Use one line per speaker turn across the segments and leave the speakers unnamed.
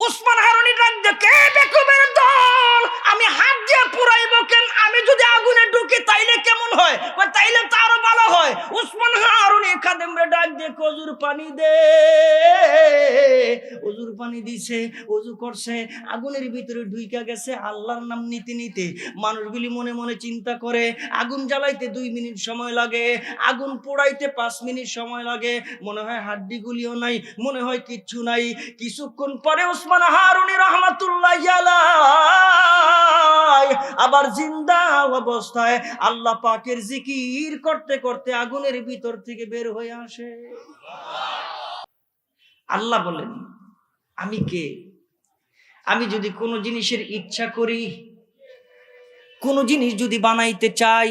উসমান হারুনির ডাক কে বেকুবের দল আমি হাত দিয়ে পুরাইব কেন আমি যদি আগুনে ঢুকি তাইলে কেমন হয় কয়, তাইলে তো আরও ভালো হয় উসমান হারুনি খাদেম রে ডাক দিয়ে কজুর পানি দে। অজুর পানি দিছে, অজু করছে, আগুনের ভিতরে ঢুইকা গেছে, আল্লাহর নাম নিতে নিতে। মানুষগুলি মনে মনে চিন্তা করে, আগুন জ্বালাইতে দুই মিনিট সময় লাগে, আগুন পোড়াইতে পাঁচ মিনিট সময় লাগে। মনে হয় হাড্ডিগুলিও নাই, মনে হয় কিচ্ছু নাই। কিছুক্ষণ পরে ওসমান হারুনি রহমাতুল্লাহ আবার জিন্দা অবস্থায় আল্লাহ পাকের জিকির করতে করতে আগুনের ভিতর থেকে বের হয়ে আসে। আল্লাহ বলেন, আমি কে? আমি যদি কোনো জিনিসের ইচ্ছা করি, কোনো জিনিস যদি বানাইতে চাই,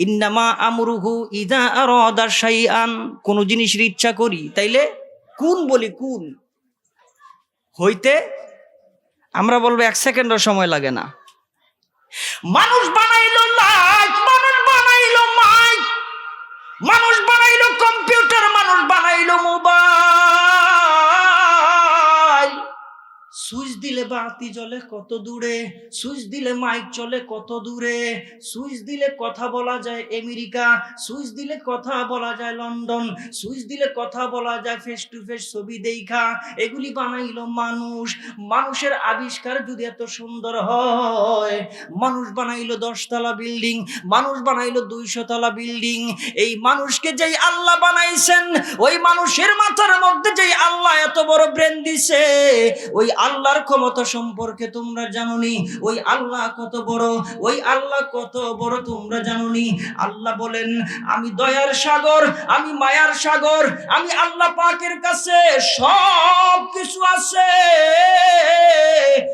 ইন্নামা আমরুহু ইদা আরাদা শাইআন, কোন জিনিসের ইচ্ছা করি, তাইলে কোন বলি কোন? হইতে আমরা বলব এক সেকেন্ডও সময় লাগে না। মানুষ বানাইলো লাইট মানুষ বানাইলো মাইক, মানুষ বানাইলো কম্পিউটার মানুষ বানাইলো মোবাইল দিলে বাতি জ্বলে কত দূরে, সুইচ দিলে মাইক চলে কত দূরে, সুইচ দিলে কথা বলা যায় আমেরিকা, সুইচ দিলে কথা বলা যায় লন্ডন, সুইচ দিলে কথা বলা যায় ফেস টু ফেস ছবি দেখা, এগুলি বানাইলো মানুষ। মানুষের আবিষ্কার যদি এত সুন্দর হয়, মানুষ বানাইলো দশতলা বিল্ডিং, মানুষ বানাইলো দুইশো তলা বিল্ডিং, এই মানুষকে যেই আল্লাহ বানাইছেন, ওই মানুষের মাথার মধ্যে যেই আল্লাহ এত বড় ব্রেন দিছে, ওই আল্লাহর ক্ষমতা সম্পর্কে তোমরা জানোনি? ওই আল্লাহ কত বড়? ওই আল্লাহ কত বড় তোমরা জানোনি? আল্লাহ বলেন, আমি দয়ার সাগর, আমি মায়ার সাগর, আমি আল্লাহ পাকের কাছে সব কিছু আছে।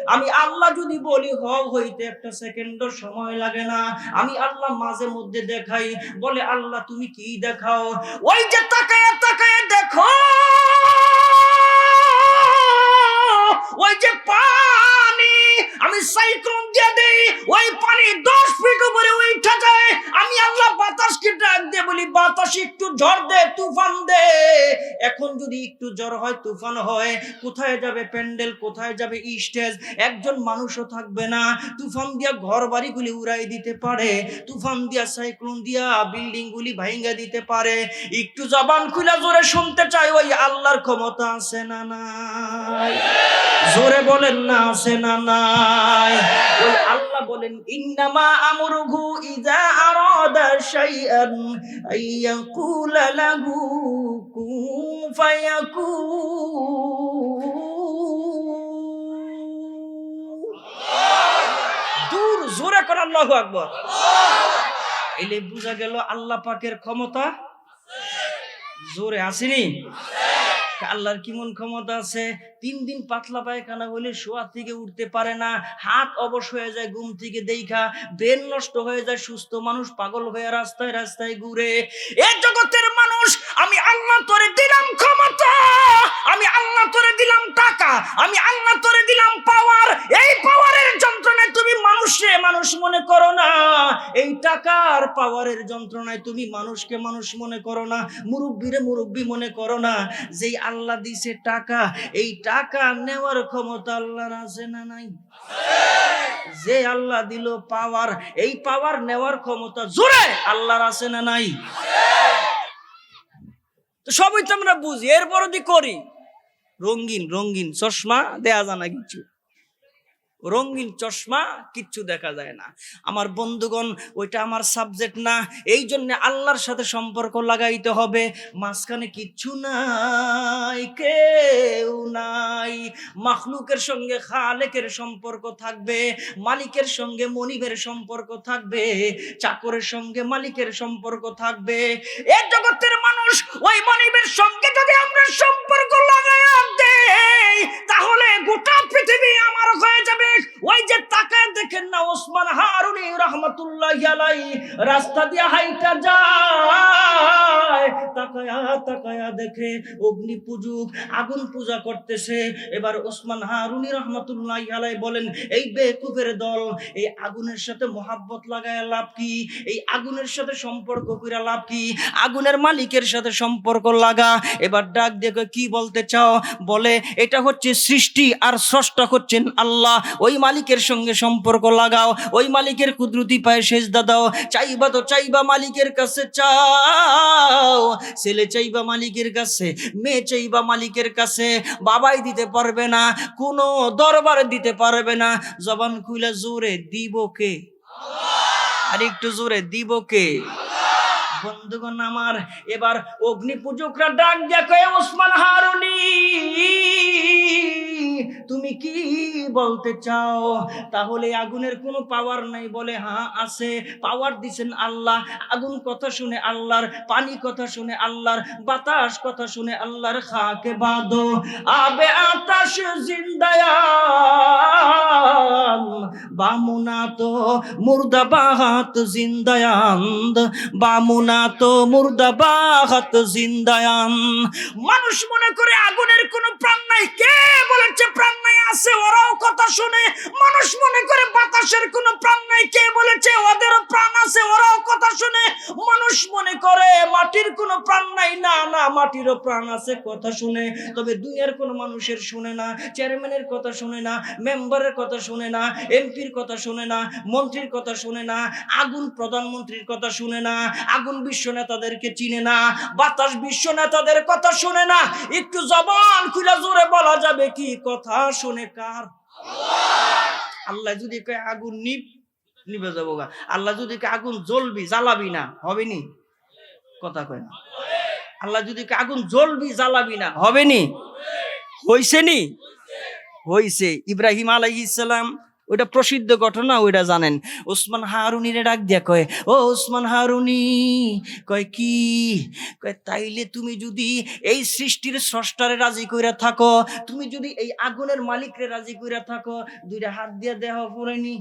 আমি আল্লাহ যদি বলি হ হইতে একটা সেকেন্ড সময় লাগে না। আমি আল্লাহ মাঝে মধ্যে দেখাই, বলে, আল্লাহ, তুমি কি দেখাও? ওই যে তাকায় তাকায় দেখো! ওই যে পানি আমি সাইক্লোন দিয়ে দেই, ওই পানি দশ ফিট উপরে উঠা যায়। আমি আল্লাহ বাতাসকে ডাক দিয়ে বলি, বাতাস একটু ঝড় দে, তুফান দে। এখন যদি একটু জ্বর হয়, তুফান হয়, কোথায় যাবে প্যান্ডেল, কোথায় যাবে স্টেজ? একজন মানুষও থাকবে না। তুফান দিয়া ঘর বাড়িগুলি উড়াই দিতে পারে, তুফান দিয়া সাইক্লোন দিয়া বিল্ডিং গুলি ভাঙ্গা দিতে পারে। একটু জবান খুলা জোরে শুনতে চাই, ওই আল্লাহর ক্ষমতা আছে না না জোরে বলেন না, আছে না নাই? আল্লাহ বলেন দূর, জোরে কর আল্লাহু আকবার। এলে বুঝা গেল আল্লাহ পাকের ক্ষমতা জোরে আসেনি। আল্লাহর কি মন ক্ষমতা আছে? তিন দিন পাতলা পায়খানা হলে শোয়া থেকে উঠতে পারে না। হাত অবশ হয়ে যায় ঘুম থেকে দেখা ব্রেন নষ্ট হয়ে যায়, সুস্থ মানুষ পাগল হয়ে রাস্তায় রাস্তায় ঘুরে। এ জগতের মানুষ, আমি আল্লাহ তোরে দিলাম ক্ষমতা, আমি আল্লাহ তোরে দিলাম টাকা, আমি আল্লাহ তোরে দিলাম পাওয়ার এই পাওয়ারের যন্ত্রণায় তুমি মানুষে মানুষ মনে করো না এই টাকার পাওয়ারের যন্ত্রণায় তুমি মানুষকে মানুষ মনে করো না, মুরব্বীরে মুরব্বী মনে করো না, যেই আল্লাহ দিছে টাকা, এই টাকা নেওয়ার ক্ষমতা আল্লাহর আছে না নাই? যে আল্লাহ দিল পাওয়ার, এই পাওয়ার নেওয়ার ক্ষমতা জোরে আল্লাহর আছে না নাই? তো সবই তো আমরা বুঝি এরপর দি করি। রঙিন রঙিন, চশমা দেয়া জানা কিছু। রঙিন চশমা কিচ্ছু দেখা যায় না। আমার বন্ধুগণ, ওইটা আমার সাবজেক্ট না। এই জন্য আল্লাহর সাথে সম্পর্ক লাগাইতে হবে। মাঝখানে কিচ্ছু নাই, কেউ নাই। মাখলুকের সঙ্গে খালেকের সম্পর্ক থাকবে, মালিকের সঙ্গে মনিবের সম্পর্ক থাকবে, চাকরের সঙ্গে মালিকের সম্পর্ক থাকবে। এ জগতের মানুষ ওই আলাই রাস্তা দিয়ে হাইটা যায় আগুনের সম্পর্ক মালিকের সাথে সম্পর্ক লাগা? এবার ডাক দেখে কি বলতে চাও? বলে, এটা হচ্ছে সৃষ্টি আর স্রষ্টা হচ্ছেন আল্লাহ। ওই মালিকের সঙ্গে সম্পর্ক লাগাও। ওই মালিকের কুদরতি পায়ে সেজদা দাও। চাইবা তো চাইবা মালিকের কাছে চাও ছেলে চাইবা মালিকের কাছে, মেয়ে চাইবা মালিকের কাছে, বাবাই দিতে পারবে না, কোনো দরবার দিতে পারবে না। জবান খুলে জোরে দিব কে? আর একটু জোরে দিব কে? বন্ধুগণ আমার, এবার অগ্নি পূজকরা ডাক দেখে ওসমান হারুনি। তুমি কি বলতে চাও? তাহলে আগুনের কোনো পাওয়ার নাই বলে হ্যাঁ আছে। পাওয়ার দিছেন আল্লাহ। আগুন কথা শুনে আল্লাহর, পানি কথা শুনে আল্লাহর, বাতাস কথা শুনে আল্লাহর খাকে বাদো আবে আতাশ জিন্দায়ান বামুনা তো মুর্দাবাহাত জিন্দায়ান বামুনা তো মুর্দাবাহাত জিন্দায়ান। মানুষ মনে করে আগুনের কোনো প্রাণ নাই কে বলেছে প্রাণ নাই আছে? ওরাও কথা শুনে মানুষ মনে করে বাতাসের কোনো প্রাণ নাই। কে বলেছে ওদেরও প্রাণ আছে? ওরাও কথা শুনে মানুষ মনে করে মাটির কোনো প্রাণ নাই। না না, মাটিরও প্রাণ আছে, কথা শুনে। তবে কোনো মানুষের শুনে না, চেয়ারম্যানের কথা শুনে না, মেম্বারের কথা শুনে না, এমপির কথা শুনে না, মন্ত্রীর কথা শুনে না, আগুন প্রধানমন্ত্রীর কথা শুনে না, আগুন বিশ্ব নেতাদেরকে চিনে না, বাতাস বিশ্ব নেতাদের কথা শুনে না, একটু জবান খুলে জোরে বলা যাবে কি কথা শুনে কার? আল্লাহ যদি কয় আগুন নিব, নিবে যাব গা। আল্লাহ যদি কয় আগুন জ্বলবি, জ্বালাবি না, হবে নি? কথা কয় না। আল্লাহ যদি কয় আগুন জ্বলবি, জ্বালাবি না, হবে নি? হইছে নি? হইছে। ইব্রাহিম আলাইহিস সালাম ওইটা প্রসিদ্ধ ঘটনা, ওইটা জানেন। ওসমান হারুনিরে ডাক দিয়া কয়, ও ওসমান হারুনি, কয় কি? কয় তাইলে তুমি যদি এই সৃষ্টির স্রষ্টারে রাজি কইরা থাকো, তুমি যদি এই আগুনের মালিকরে রাজি কইরা থাকো, দুইটা হাত দিয়া দেহ পুরাইনি।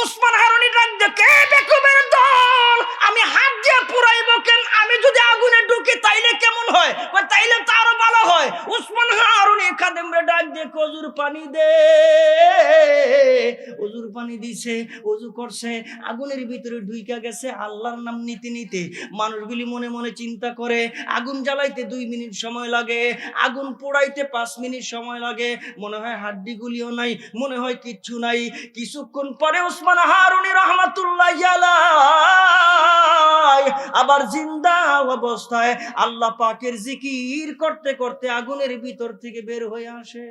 ওসমান হারুনি ডাক দিয়া, কে বেকুবের দল? আমি হাত দিয়ে পুরাইব কেন? আমি যদি আগুনে ঢুকি, তাইলে কেমন হয়? তাইলে তো আরও ভালো হয়। ওসমান হারুনি খাদেমরে ডাক দিয়ে কজুর পানি দে। পানি দিছে করছে, আগুনের ভিতরে ঢুইকা গেছে, আল্লাহর নাম নিতে নিতে। মানুষগুলি মনে মনে চিন্তা করে, আগুন জ্বালাইতে দুই মিনিট সময় লাগে, আগুন পোড়াইতে পাঁচ মিনিট সময় লাগে। মনে হয় হাড্ডিগুলিও নাই, মনে হয় কিচ্ছু নাই। কিছুক্ষণ পরে ওসমান হারুনি রহমাতুল্লাহ আবার জিন্দা অবস্থায় আল্লাহ পাকের জিকির করতে করতে আগুনের ভিতর থেকে বের হয়ে আসে।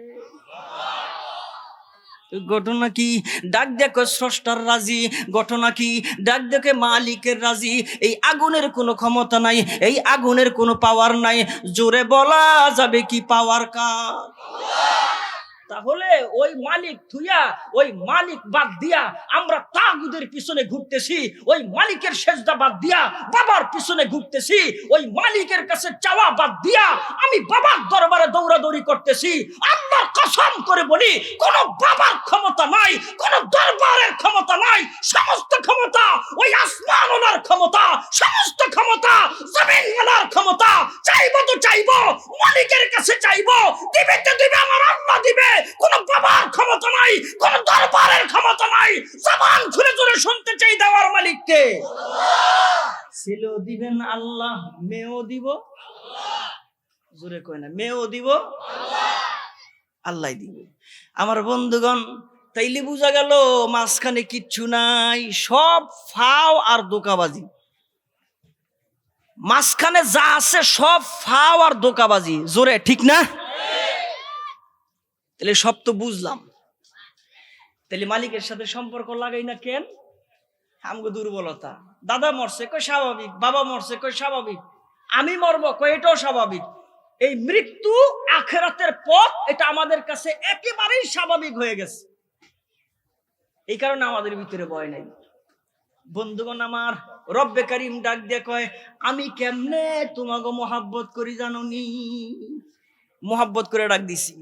ঘটনা কি? ডাক দেখো স্রষ্টার রাজি। ঘটনা কি? ডাক দেখে মালিকের রাজি। এই আগুনের কোনো ক্ষমতা নাই, এই আগুনের কোনো পাওয়ার নাই। জোরে বলা যাবে কি পাওয়ার কার? তাহলে ওই মালিক থুইয়া ওই মালিক বাদ দিয়া আমরা তাগুদের পিছনে ঘুরতেছি, ওই মালিকের সেজদা বাদ দিয়া বাবার পিছনে ঘুরতেছি, ওই মালিকের কাছে চাওয়া বাদ দিয়া আমি বাবার দরবারে দৌড়াদৌড়ি করতেছি। আল্লাহর কসম করে বলি, কোন বাবার ক্ষমতা নাই, কোন দরবারের ক্ষমতা নাই, সমস্ত ক্ষমতা ওই আসমান ওনার ক্ষমতা, সমস্ত ক্ষমতা জমিন ওনার ক্ষমতা, চাইব তো চাইব, মালিকের কাছে চাইব, দিবে তো দিবে, আমার আল্লাহ দিবে। কোন বাবার ক্ষমতা নাই, কোন দরবারের ক্ষমতা নাই। জবান খুলে জোরে শুনতে চাই দেওয়ার মালিককে। ছেলেও দিবেন আল্লাহ, মেয়েও দিব। জোরে কয় না, মেয়েও দিব। আল্লাহ আমার বন্ধুগণ, তাইলে বোঝা গেল মাঝখানে কিচ্ছু নাই, সব ফাও আর দোকাবাজি। মাঝখানে যা আছে সব ফাও আর দোকাবাজি। জোরে, ঠিক না? তাহলে সব তো বুঝলাম। তাহলে মালিকের সাথে সম্পর্ক লাগাই না কেন? আমগো দুর্বলতা। দাদা মরছে, কই স্বাভাবিক, বাবা মরছে, কই স্বাভাবিক? আমি মরব, কই এটাও স্বাভাবিক। এই মৃত্যু আখেরাতের পথ, এটা আমাদের কাছে একেবারেই স্বাভাবিক হয়ে গেছে। এই কারণে আমাদের ভিতরে ভয় নাই। বন্ধুগণ আমার, রব্বে করিম ডাক দিয়ে কয়, আমি কেমনে তোমাকে মোহাব্বত করি জানো নি মোহাব্বত করে ডাক দিছি।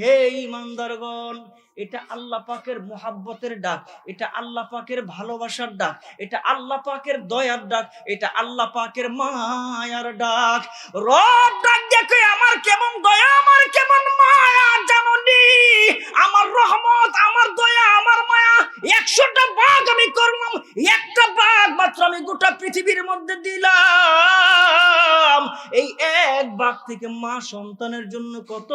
হে ঈমানদারগণ, এটা আল্লাহ পাকের মোহাব্বতের ডাক, এটা আল্লাহ পাকের ভালোবাসার ডাক, এটা আল্লাহ পাকের দয়ার ডাক, এটা আল্লাহ পাকের মায়ার ডাক। রব ডাক দেখে আমার কেমন দয়া, আমার কেমন বাঘ থেকে মা সন্তানের জন্য কত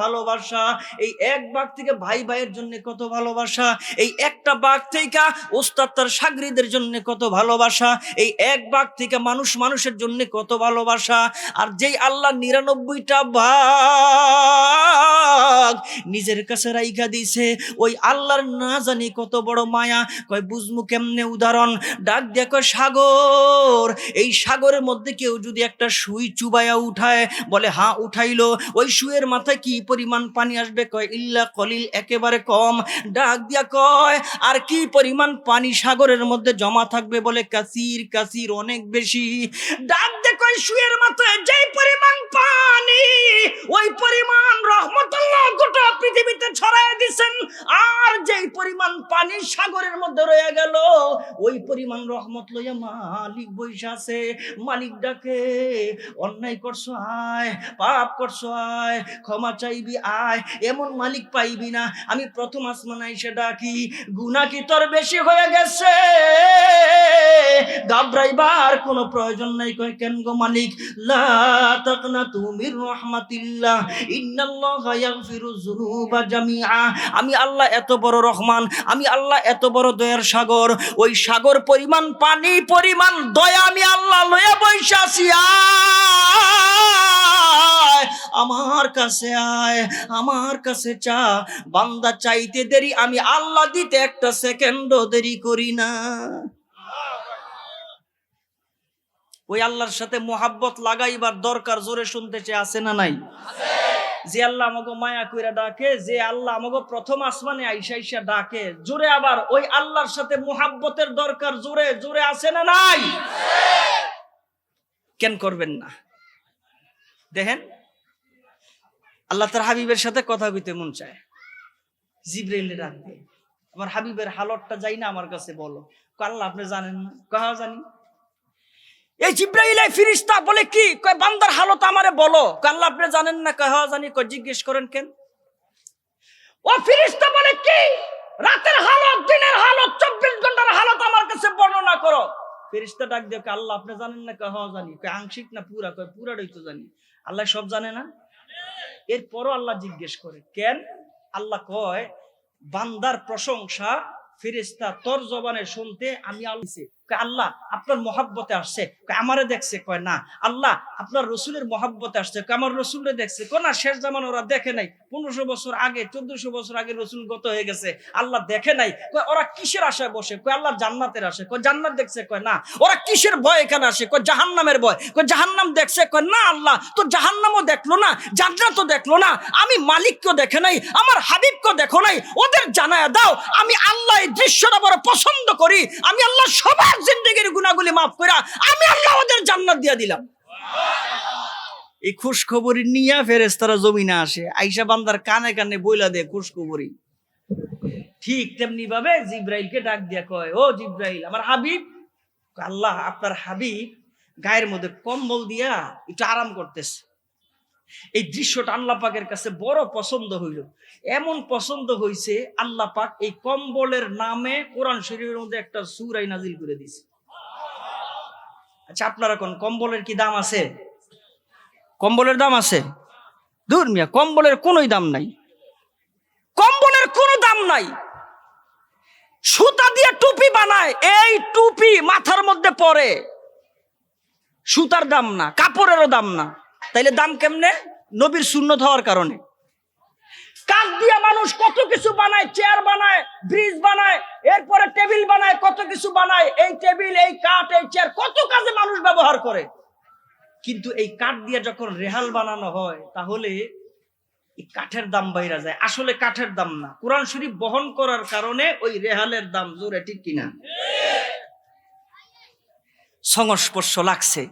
ভালোবাসা। এই এক বাঘ থেকে ভাই ভাইয়ের জন্য কত ভালোবাসা। এই একটা ভাগ থেকে ওস্তাদ তার সাগরিদের জন্য কত ভালোবাসা। এই এক বাঘ থেকে মানুষ মানুষের জন্য কত ভালোবাসা। আর যেই আল্লাহ নিরানব্বইটা বাঘ নিজের কাছে রাইখা দিছে। ওই আল্লাহর না জানি কত বড় মায়া। কয়, বুঝমু কেমনে উদাহরণ? ডাক দিয়ে কয়, সাগর। এই সাগরের মধ্যে কেউ যদি একটা সুই চুবাইয়া উঠায়, বলে, হা, উঠাইলো। ওই সুয়ের মাথায় কি পরিমাণ পানি আসবে? কয়, ইল্লা কলিল, একেবারে কম। ডাক দিয়া কয়, আর কি পরিমাণ পানি সাগরের মধ্যে জমা থাকবে? বলে, কাসির কাসির, অনেক বেশি। ডাক দিয়ে কয় সুয়ের মাথায় যেই পরিমাণ পানি, ওই পরিমাণ রহমতুল্লাহ গোটা পৃথিবীতে ছড়ায় দিছেন, আর যেই পরিমাণ পানি সাগরের মধ্যে রয়ে গেল, ওই পরিমাণ রহমত লইয়া মালিক বৈশা আছে। মালিক ডাকে, অন্যায় করছ আয়, পাপ করছ আয়, ক্ষমা চাইবি আয়, এমন মালিক পাইবি না। আমি প্রথম আসমান আইসে ডাকি গুনা কি তোর বেশি হয়ে গেছে? গাবরাইবার কোনো প্রয়োজন নাই। কয়, কেন গো মালিক? লা তাকনা তুমি রহমাতিল্লাহ, ইন্নাল্লাহা ইয়াগফিরু যুনুবা আমি আল্লাহ এত বড় রহমান, আমি আল্লাহ এত বড় দয়ার সাগর। ওই সাগর পরিমাণ, পানি পরিমাণ, দয়া আমি আল্লাহ লয়া বৈশা আছি। আমার কাছে আয়, আমার কাছে চা। বান্দা চাইতে দেরি, আমি আল্লাহ দিতে একটা সেকেন্ডও দেরি করি না। ওই আল্লাহর সাথে মোহাব্বত লাগাইবার দরকার, জোরে শুনতেছে আছে না নাই? যে আল্লাহ আমাকে মায়া কইরা ডাকে, যে আল্লাহ আমাকে প্রথম আসমানে আইসা আইসা ডাকে, জোরে আবার ওই আল্লাহর সাথে মোহাব্বতের দরকার জোরে জোরে আছে না নাই? কেন করবেন না? দেখেন, আল্লাহ তার হাবিবের সাথে কথা কইতে মন চায়। জিব্রাইলে ডাকবে আমার হাবিবের হালতটা যাই না আমার কাছে বলো। আল্লাহ আপনি জানেন না? কাহা জানি। এই জিব্রাইল এই ফিরিস্তা বলে কি? কয় বান্দার হালত আমারে বলো। আল্লাহ আপনি জানেন না? কয় হ্যাঁ জানি। কয় জিজ্ঞেস করেন কেন? ও ফিরিস্তা বলে কি? রাতের হালত দিনের হালত চব্বিশ ঘণ্টার হালত আমার কাছে বর্ণনা করো। ফেরিস্তা ডাক দিয়ে আল্লাহ আপনি জানেন না? কয় হ্যাঁ জানি। কয় আংশিক না পুরা? কয় পুরাটাই তো জানি। আল্লাহ সব জানে না? এরপরও আল্লাহ জিজ্ঞেস করে কেন? আল্লাহ কয় বান্দার প্রশংসা ফেরেস্তা তোর জবানে শুনতে আমি কয়, আল্লাহ, আপনার মহাব্বতে আসছে। আমারে দেখছে, কয়, না। আল্লাহ, আপনার রসুলের মহাব্বতে আসছে। আমার রসুলে দেখছে। কয়, না, শেষ জামান ওরা দেখে নাই। পনেরোশো বছর আগে, চোদ্দশো বছর আগে রসুল গত হয়ে গেছে। আল্লাহ দেখে নাই। কয়, ওরা কিসের আশায় বসে? কয়, আল্লাহ জান্নাতের আসে। কয়, জান্নাত দেখছে, কয়, না। ওরা কিসের ভয় এখানে আসে? কয়, জাহান্নামের ভয়। কয়, জাহান্নাম দেখছে, কয়, না, আল্লাহ, তো জাহান্নামও দেখল না, জান্নাতও দেখল না। আমি মালিককেও দেখে নাই, আমার হাবিবকেও দেখো নাই। ওদের জানায় দাও, আমি আল্লাহ এই দৃশ্যটা বড় পছন্দ করি। আমি আল্লাহ সবার জিন্দগির গুণাগুলি মাফ করা আমি আল্লাহ ওদের জান্নাত দিয়া দিলাম। এই খুশ খবরই নিয়া ফেরেস্তারা জমিনে আসে, আইসা বান্দার কানে কানে বইলা দেয় খুশ খবরই ঠিক তেমনি ভাবে জিব্রাইলকে ডাক দিয়া কয়, ও জিব্রাইল, আমার হাবিব? আল্লাহ, আপনার হাবিব গায়ের মধ্যে কম্বল দিয়া একটু আরাম করতেছে। এই দৃশ্যটা আল্লাহ পাকের কাছে বড় পছন্দ হইল। এমন পছন্দ হইছে আল্লাহ পাক এই কম্বলের নামে কোরআন শরীফের মধ্যে একটা সুরাই নাজিল করে দিছে আচ্ছা আপনারা কোন কম্বলের কি দাম আছে? কম্বলের দাম আছে? দূর মিয়া, কম্বলের কোনোই দাম নাই। কম্বলের কোনো দাম নাই। সুতা দিয়ে টুপি বানায়, এই টুপি মাথার মধ্যে পরে সুতার দাম না, কাপড়েরও দাম না। তাইলে দাম কেমনে? নবীর শূন্যত হওয়ার কারণে। কাঠ দিয়ে মানুষ কত কিছু বানায় চেয়ার বানায় ব্রিজ বানায়, এরপরে টেবিল বানায়, কত কিছু বানায়, এই টেবিল এই কাঠ এই চেয়ার কত কাজে মানুষ ব্যবহার করে। কিন্তু এই কাঠ দিয়ে যখন রেহাল বানানো হয়, তাহলে এই কাঠের দাম বাইরা যায়। আসলে কাঠের দাম না। কোরআন শরীফ বহন করার কারণে ওই রেহালের দাম জোরে ঠিক কিনা? সংস্পর্শ লাগছে।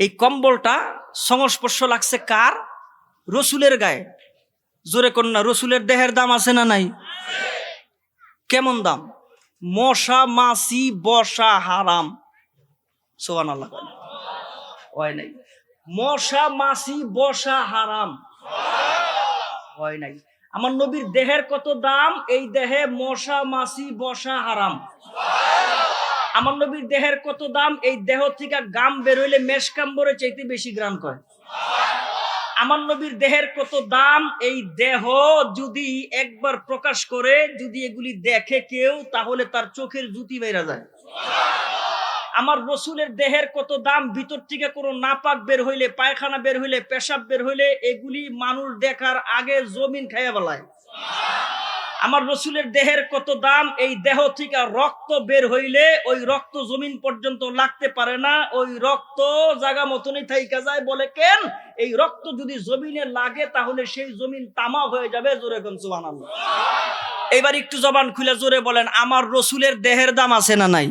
এই কম্বলটা সংস্পর্শ লাগছে কার? রসুলের গায়ে। জোরে কন্যা রসুলের দেহের দাম আছে না নাই? কেমন দাম? মশা, মাছি, বসা, হারাম। সোহান আল্লাহ হয় নাই। মশা, মাছি, বসা, হারাম। হয় নাই। আমার নবীর দেহের কত দাম? এই দেহে মশা, মাছি, বসা, হারাম। আমার নবীর দেহের কত দাম, এই দেহ থেকে গাম বেরোইলে মেশকাম্বরে চাইতে বেশি গ্রাম করে আমার নবীর দেহের কত দাম, এই দেহ যদি একবার প্রকাশ করে, যদি এগুলি দেখে কেউ, তাহলে তার চোখের জুতি বেরা যায়। আমার রসুলের দেহের কত দাম, ভিতর থেকে কোনো নাপাক বের হইলে, পায়খানা বের হইলে, পেশাব বের হইলে, এগুলি মানুষ দেখার আগে জমিন খাইয়া বেলায়। আমার রসুলের দেহের কত দাম, এই দেহ থেকে রক্ত বের হইলে ওই রক্ত জমিন পর্যন্ত লাগতে পারে না, ওই রক্ত জায়গা মতনই থাইকা যায় বলে কেন? এই রক্ত যদি জমিনে লাগে তাহলে সেই জমিন তামা হয়ে যাবে, জোরে সুবহানাল্লাহ। এবার একটু জবান খুলে জোরে বলেন, আমার রসুলের দেহের দাম আছে না নাই?